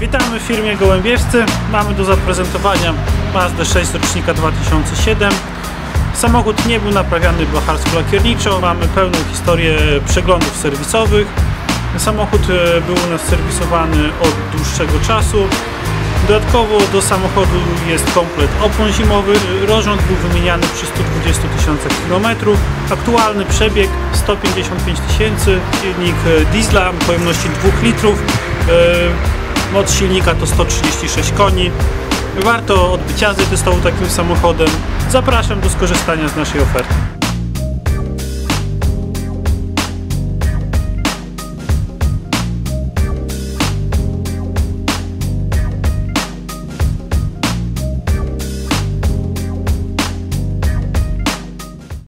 Witamy w firmie Gołębiewscy. Mamy do zaprezentowania Mazda 6 z rocznika 2007. Samochód nie był naprawiany blacharsko-lakierniczo. Mamy pełną historię przeglądów serwisowych. Samochód e, był u nas serwisowany od dłuższego czasu. Dodatkowo do samochodu jest komplet opon zimowy. Rozrząd był wymieniany przy 120 tysiącach kilometrów. Aktualny przebieg 155 tysięcy. Silnik e, diesla pojemności 2 litrów. Moc silnika to 136 koni. Warto odbyć jazdy testował takim samochodem. Zapraszam do skorzystania z naszej oferty.